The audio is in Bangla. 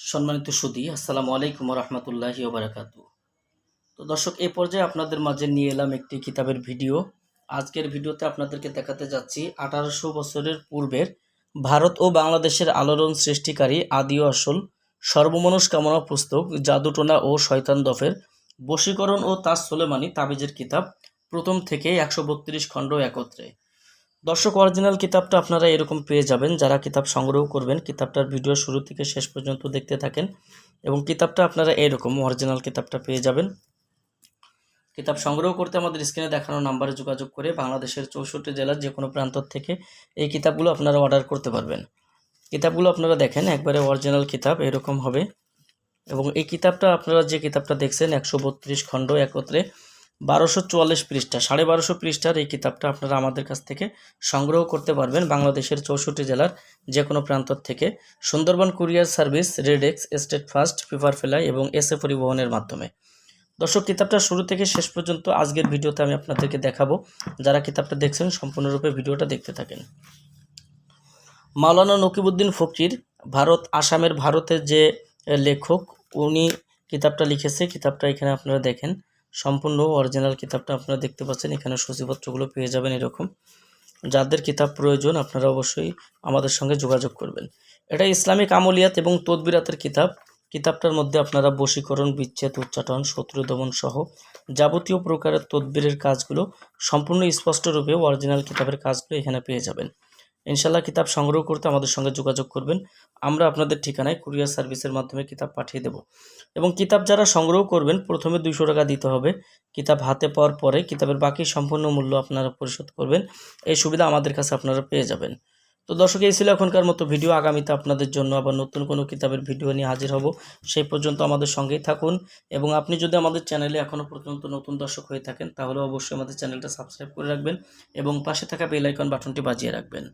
সম্মানিত সুদী, আসসালামু আলাইকুম রহমতুল্লাহি ওবরাকাতু তো দর্শক এই পর্যায়ে আপনাদের মাঝে নিয়ে এলাম একটি কিতাবের ভিডিও। আজকের ভিডিওতে আপনাদেরকে দেখাতে যাচ্ছি আঠারোশো বছরের পূর্বের ভারত ও বাংলাদেশের আলোড়ন সৃষ্টিকারী আদি আসল সর্বমনস্কামনা পুস্তক জাদুটোনা ও শয়তান দফের বশীকরণ ও তাজ সোলেমানি তাবিজের কিতাব প্রথম থেকে একশো বত্রিশ খণ্ড একত্রে। দর্শক অরিজিনাল কিতাবটা আপনারা এরকম পেয়ে যাবেন, যারা কিতাব সংগ্রহ করবেন, কিতাবটার ভিডিও শুরু থেকে শেষ পর্যন্ত দেখতে থাকেন এবং কিতাবটা আপনারা এরকম অরিজিনাল কিতাবটা পেয়ে যাবেন। কিতাব সংগ্রহ করতে আমাদের স্ক্রিনে দেখানো নাম্বারে যোগাযোগ করে বাংলাদেশের চৌষট্টি জেলার যে কোনো প্রান্ত থেকে এই কিতাবগুলো আপনারা অর্ডার করতে পারবেন। কিতাবগুলো আপনারা দেখেন, একবারে অরিজিনাল কিতাব, এরকম হবে। এবং এই কিতাবটা আপনারা যে কিতাবটা দেখছেন, একশো বত্রিশ খণ্ড একত্রে বারোশো চুয়াল্লিশ পৃষ্ঠা, সাড়ে বারোশো পৃষ্ঠার এই কিতাবটা আপনারা আমাদের কাছ থেকে সংগ্রহ করতে পারবেন বাংলাদেশের চৌষট্টি জেলার যে কোনো প্রান্ত থেকে। Sundarban courier service RedX Steadfast, Paperfly এবং এসএ পরিবহনের মাধ্যমে। দর্শক, কিতাবটা শুরু থেকে শেষ পর্যন্ত আজকের ভিডিওতে আমি আপনাদেরকে দেখাবো। যারা কিতাবটা দেখছেন, সম্পূর্ণরূপে ভিডিওটা দেখতে থাকেন। মাওলানা নকিবুদ্দিন ফকির ভারত, আসামের ভারতের যে লেখক, উনি কিতাবটা লিখেছে। কিতাবটা এখানে আপনারা দেখেন। সম্পূর্ণ অরিজিনাল কিতাবটা আপনারা দেখতে পাচ্ছেন। এখানে সূচিপত্রগুলো পেয়ে যাবেন এরকম। যাদের কিতাব প্রয়োজন, আপনারা অবশ্যই আমাদের সঙ্গে যোগাযোগ করবেন। এটা ইসলামিক আমলিয়াত এবং তদবিরাতের কিতাব। কিতাবটার মধ্যে আপনারা বশীকরণ, বিচ্ছেদ, উচ্চাটন, শত্রু দমন সহ যাবতীয় প্রকারের তদবিরের কাজগুলো সম্পূর্ণ স্পষ্টরূপে অরিজিনাল কিতাবের কাজগুলো এখানে পেয়ে যাবেন। ইনশাল্লাহ কিতাব সংগ্রহ করতে আমাদের সঙ্গে যোগাযোগ করবেন। আমরা আপনাদের ঠিকানায় কুরিয়ার সার্ভিসের মাধ্যমে কিতাব পাঠিয়ে দেব। এবং কিতাব যারা সংগ্রহ করবেন, প্রথমে দুইশো টাকা দিতে হবে। কিতাব হাতে পাওয়ার পরে কিতাবের বাকি সম্পূর্ণ মূল্য আপনারা পরিশোধ করবেন। এই সুবিধা আমাদের কাছে আপনারা পেয়ে যাবেন। তো দর্শক, এই ছিল এখনকার মতো ভিডিও। আগামীতে আপনাদের জন্য আবার নতুন কোনো কিতাবের ভিডিও নিয়ে হাজির হব। সেই পর্যন্ত আমাদের সঙ্গেই থাকুন। এবং আপনি যদি আমাদের চ্যানেলে এখনও পর্যন্ত নতুন দর্শক হয়ে থাকেন, তাহলে অবশ্যই আমাদের চ্যানেলটা সাবস্ক্রাইব করে রাখবেন এবং পাশে থাকা বেল আইকন বাটনটি বাজিয়ে রাখবেন।